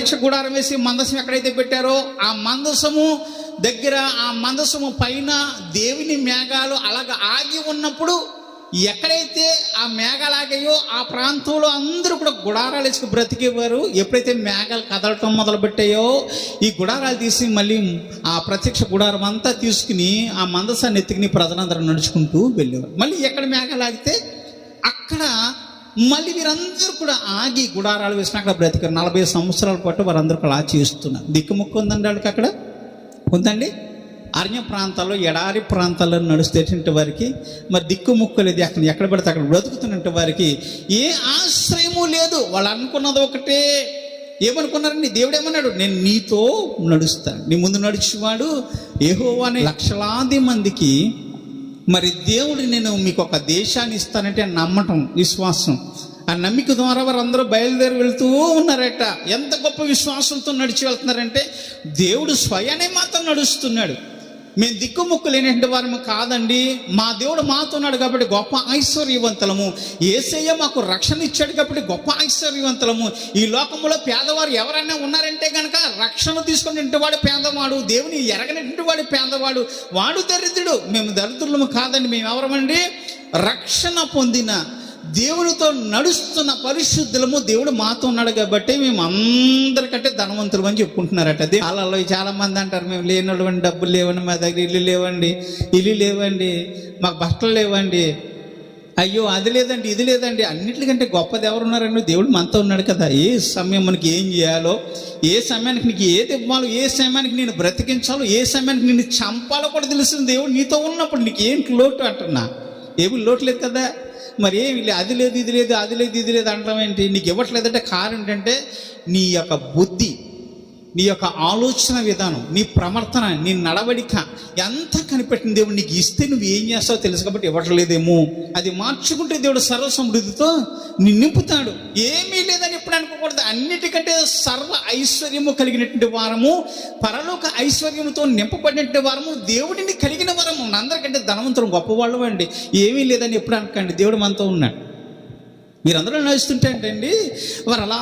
ప్రత్యక్ష గుడారం వేసి మందసం ఎక్కడైతే పెట్టారో ఆ మందసము దగ్గర ఆ మందసము పైన దేవుని మేఘాలు అలాగ ఆగి ఉన్నప్పుడు ఎక్కడైతే ఆ మేఘాలు ఆగాయో ఆ ప్రాంతంలో అందరూ కూడా గుడారాలు వేసుకు బ్రతికేవారు. ఎప్పుడైతే మేఘాలు కదలటం మొదలుపెట్టాయో ఈ గుడారాలు తీసి మళ్ళీ ఆ ప్రత్యక్ష గుడారం అంతా తీసుకుని ఆ మందసాన్ని ఎత్తుకుని ప్రజలందరూ నడుచుకుంటూ వెళ్ళేవారు. మళ్ళీ ఎక్కడ మేఘాలు ఆగితే అక్కడ మళ్ళీ వీరందరూ కూడా ఆగి గుడారాలు వేసిన అక్కడ బ్రతికారు. నలభై సంవత్సరాల పాటు వారందరూ అలా చేస్తున్నారు. దిక్కుముక్కు ఉందండి వాళ్ళకి అక్కడ? ఉందండి? అరణ్య ప్రాంతాల్లో ఎడారి ప్రాంతాల్లో నడుస్తేటువంటి వారికి మరి దిక్కుముక్కు లేదు అక్కడ ఎక్కడ పడితే అక్కడ బ్రతుకుతున్నట్టు వారికి ఏ ఆశ్రయము లేదు. వాళ్ళు అనుకున్నది ఒకటే. ఏమనుకున్నారండి? దేవుడు ఏమన్నాడు? నేను నీతో నడుస్తాను. నీ ముందు నడిచేవాడు ఏహో అనే లక్షలాది మందికి మరి దేవుడు నేను మీకు ఒక దేశాన్ని ఇస్తానంటే నమ్మటం విశ్వాసం. ఆ నమ్మిక ద్వారా వారందరూ బయలుదేరి వెళ్తూ ఉన్నారట. ఎంత గొప్ప విశ్వాసంతో నడిచి వెళ్తున్నారంటే దేవుడు స్వయనే మాత్రం నడుస్తున్నాడు. మేము దిక్కుముక్కు లేనటువంటి వారము కాదండి. మా దేవుడు మాతో ఉన్నాడు కాబట్టి గొప్ప ఐశ్వర్యవంతులము. ఏసయ్య మాకు రక్షణ ఇచ్చాడు కాబట్టి గొప్ప ఐశ్వర్యవంతులము. ఈ లోకంలో పేదవారు ఎవరైనా ఉన్నారంటే కనుక రక్షణ తీసుకునేటువంటి వాడు పేదవాడు దేవుని ఎరగనటువంటి వాడు పేదవాడు వాడు దరిద్రుడు. మేము దరిద్రులము కాదండి మేము ఎవరమండి రక్షణ పొందిన దేవునితో నడుస్తున్న పరిశుద్ధులము దేవుడు మాతో ఉన్నాడు కాబట్టి మేము అందరికంటే ధనవంతులు అని చెప్పుకుంటున్నారట. దే- వాళ్ళలో చాలా మంది అంటారు మేము లేనివ్వండి డబ్బులు లేవండి మా దగ్గర ఇల్లు లేవండి ఇల్లు లేవండి మాకు బట్టలు లేవండి. అయ్యో అది లేదండి ఇది లేదండి అన్నిటికంటే గొప్పది ఎవరు ఉన్నారండి దేవుడు మనతో ఉన్నాడు కదా. ఏ సమయం మనకి ఏం చేయాలో ఏ సమయానికి నీకు ఏది ఇవ్వాలో ఏ సమయానికి నేను బ్రతికించాలో ఏ సమయానికి నేను చంపాలో కూడా తెలిసిన దేవుడు నీతో ఉన్నప్పుడు నీకు ఏంటి లోటు అంటున్నా? ఏమి లోటు లేదు కదా? మరి ఏమి అది లేదు ఇది లేదు అది లేదు ఇది లేదు అనడం ఏంటి? నీకు ఇవ్వట్లేదంటే కారణం ఏంటంటే నీ యొక్క బుద్ధి నీ యొక్క ఆలోచన విధానం నీ ప్రవర్తన నీ నడవడిక ఎంత కనిపెట్టిన దేవుడు నీకు ఇస్తే నువ్వు ఏం చేస్తావో తెలుసు కాబట్టి ఇవ్వట్లేదేమో. అది మార్చుకుంటే దేవుడు సర్వ సమృద్ధితో నీ నింపుతాడు. ఏమీ లేదని ఎప్పుడు అనుకోకూడదు. అన్నిటికంటే సర్వ ఐశ్వర్యము కలిగినటువంటి వారము పరలోక ఐశ్వర్యముతో నింపబడినటువంటి వారము దేవుడిని కలిగిన వరము. అందరికంటే ధనవంతులు గొప్పవాళ్ళు అండి ఏమీ లేదని ఎప్పుడు అనకండి. దేవుడు మనతో ఉన్నాడు. మీరందరూ నడుస్తుంటే అంటండి వారు అలా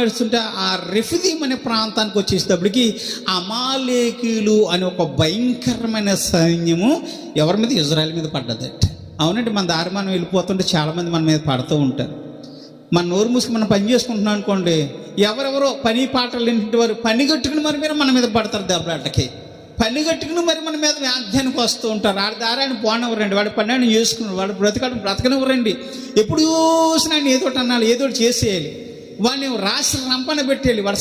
నడుస్తుంటే ఆ రెఫ్యూజీమ్ అనే ప్రాంతానికి వచ్చేటప్పటికి అమాలేకీలు అనే ఒక భయంకరమైన సైన్యము ఎవరి మీద? ఇజ్రాయెల్ మీద పడ్డదట అవునండి మన దారి మనం వెళ్ళిపోతుంటే చాలామంది మన మీద పడుతూ ఉంటారు. మన నోరు మూసుకు మనం పని చేసుకుంటున్నాం అనుకోండి ఎవరెవరో పని పాటలు లేనిటువంటి వారు పని కట్టుకుని మరి మీరు మన మీద పడతారు దెబ్బలాటకి. పనిగట్టుకుని మరి మన మీద వ్యాధ్యానికి వస్తూ ఉంటారు. ఆడ దారాన్ని పోనివ్వరండి. వాడు పని ఆయన వాడు బ్రతకడం బ్రతకనివ్వరండి. ఎప్పుడు చూసినా ఏదో ఒకటి అన్నాడు ఏదో ఒకటి చేసేయాలి. వాడిని రాసి రంపన పెట్టేయాలి. వాడు